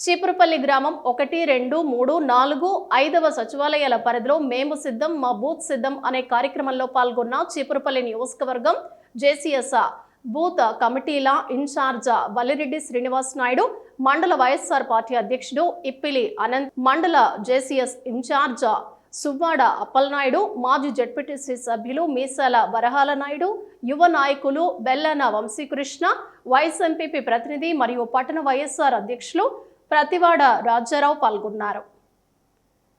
చీపురుపల్లి గ్రామం ఒకటి రెండు మూడు నాలుగు ఐదవ సచివాలయాల పరిధిలో మేము సిద్ధం మా బూత్ సిద్ధం అనే కార్యక్రమంలో పాల్గొన్న చీపురుపల్లి నియోజకవర్గం జేసీఎస్ బూత్ కమిటీల ఇన్ఛార్జ్ బలిరెడ్డి శ్రీనివాస్ నాయుడు మండల వైఎస్ఆర్ పార్టీ అధ్యక్షుడు ఇప్పిలి అనంత్ మండల జేసీఎస్ ఇన్ఛార్జ్ సువ్వాడ అప్పలనాయుడు మాజీ జడ్పీటీసీ సభ్యులు మీసాల వరహాల నాయుడు యువ నాయకులు బెల్లన వంశీకృష్ణ వైఎస్ఎంపీపీ ప్రతినిధి మరియు పట్టణ వైఎస్ఆర్ అధ్యక్షులు ప్రతివాడ రాజారావు పాల్గొన్నారు.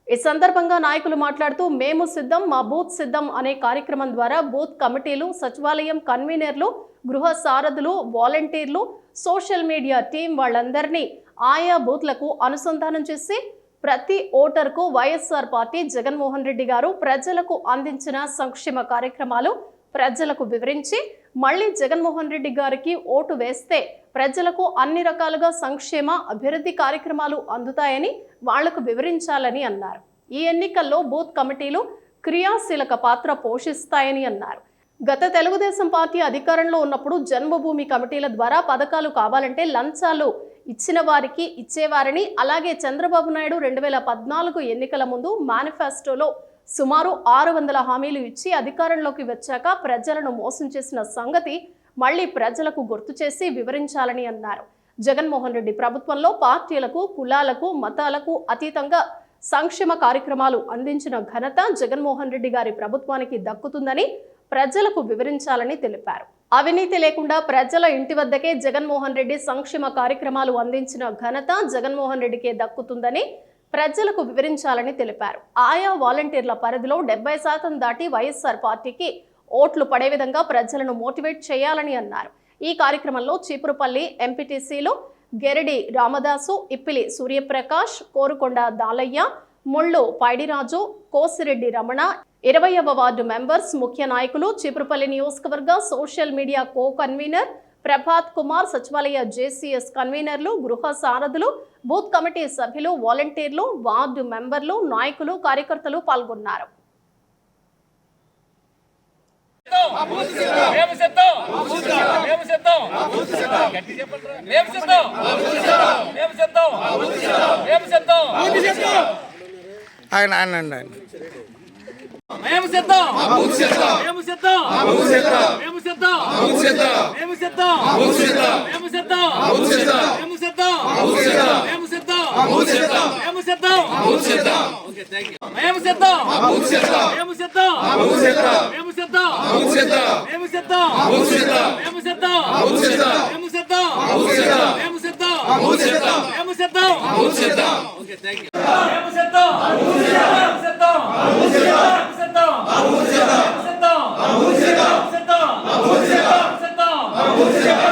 ఈ సందర్భంగా నాయకులు మాట్లాడుతూ మేము సిద్ధం మా బూత్ సిద్ధం అనే కార్యక్రమం ద్వారా బూత్ కమిటీలు సచివాలయం కన్వీనర్లు గృహ సారథులు వాలంటీర్లు సోషల్ మీడియా టీం వాళ్ళందరినీ ఆయా బూత్లకు అనుసంధానం చేసి ప్రతి ఓటర్కు వైఎస్ఆర్ పార్టీ జగన్మోహన్ రెడ్డి గారు ప్రజలకు అందించిన సంక్షేమ కార్యక్రమాలు ప్రజలకు వివరించి మళ్ళీ జగన్మోహన్ రెడ్డి గారికి ఓటు వేస్తే ప్రజలకు అన్ని రకాలుగా సంక్షేమ అభివృద్ధి కార్యక్రమాలు అందుతాయని వాళ్ళకు వివరించాలని అన్నారు. ఈ ఎన్నికల్లో బూత్ కమిటీలు క్రియాశీలక పాత్ర పోషిస్తాయని అన్నారు. గత తెలుగుదేశం పార్టీ అధికారంలో ఉన్నప్పుడు జన్మభూమి కమిటీల ద్వారా పథకాలు కావాలంటే లంచాలు ఇచ్చిన వారికి ఇచ్చేవారని అలాగే చంద్రబాబు నాయుడు రెండు వేల పద్నాలుగు ఎన్నికల ముందు మేనిఫెస్టోలో సుమారు ఆరు వందల హామీలు ఇచ్చి అధికారంలోకి వచ్చాక ప్రజలను మోసం చేసిన సంగతి మళ్ళీ ప్రజలకు గుర్తు చేసి వివరించాలని అన్నారు. జగన్మోహన్ రెడ్డి ప్రభుత్వంలో పార్టీలకు కులాలకు మతాలకు అతీతంగా సంక్షేమ కార్యక్రమాలు అందించిన ఘనత జగన్మోహన్ రెడ్డి గారి ప్రభుత్వానికి దక్కుతుందని ప్రజలకు వివరించాలని తెలిపారు. అవినీతి లేకుండా ప్రజల ఇంటి వద్దకే జగన్మోహన్ రెడ్డి సంక్షేమ కార్యక్రమాలు అందించిన ఘనత జగన్మోహన్ రెడ్డికే దక్కుతుందని ప్రజలకు వివరించాలని తెలిపారు. ఆయా వాలంటీర్ల పరిధిలో డెబ్బై శాతం దాటి వైఎస్ఆర్ పార్టీకి ఓట్లు పడే విధంగా ప్రజలను మోటివేట్ చేయాలని అన్నారు. ఈ కార్యక్రమంలో చీపురుపల్లి ఎంపీటీసీలో గెరడి రామదాసు ఇప్పిలి సూర్యప్రకాష్ కోరుకొండ దాలయ్య ముళ్ళు పైడిరాజు కోసిరెడ్డి రమణ ఇరవయవ వార్డు మెంబర్స్ ముఖ్య నాయకులు చీపురుపల్లి నియోజకవర్గ social media co convener Prabhat Kumar సచివాలయ జేసీఎస్ కన్వీనర్లు గృహ సారథులు బూత్ కమిటీ సభ్యులు వాలంటీర్లు వార్డు మెంబర్లు నాయకులు కార్యకర్తలు పాల్గొన్నారు. మేము సిద్ధం. మేము సిద్ధం. గట్టి మేము సిద్ధం మేము సిద్ధం మేము సిద్ధం మేము సిద్ధం మేము సిద్ధం మేము సిద్ధం మేము సిద్ధం మేము సిద్ధం మేము సిద్ధం మేము సిద్ధం మేము సిద్ధం ఓకే థ్యాంక్ యూ మేము సిద్ధం మేము సిద్ధం మేము సిద్ధం మేము సిద్ధం మేము సిద్ధం మేము సిద్ధం మేము సిద్ధం మేము సిద్ధం ఓకే థ్యాంక్ యూ మేము సిద్ధం మేము సిద్ధం మేము సిద్ధం మేము సిద్ధం మేము సిద్ధం మేము సిద్ధం మేము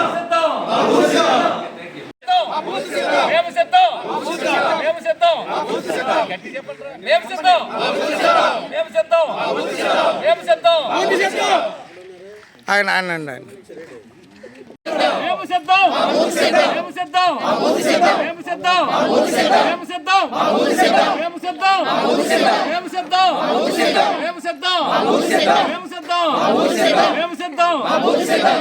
సిద్ధం మేము సిద్ధం గట్టి చెప్పండి మేము సిద్ధం మేము సిద్ధం మేము సిద్ధం ఆయన ఆయన అండి ఆయన. మేము సిద్ధం మేము సిద్ధం మేము సిద్ధం మేము సిద్ధం మేము సిద్ధం మేము సిద్ధం మేము సిద్ధం మేము సిద్ధం మేము సిద్ధం మేము సిద్ధం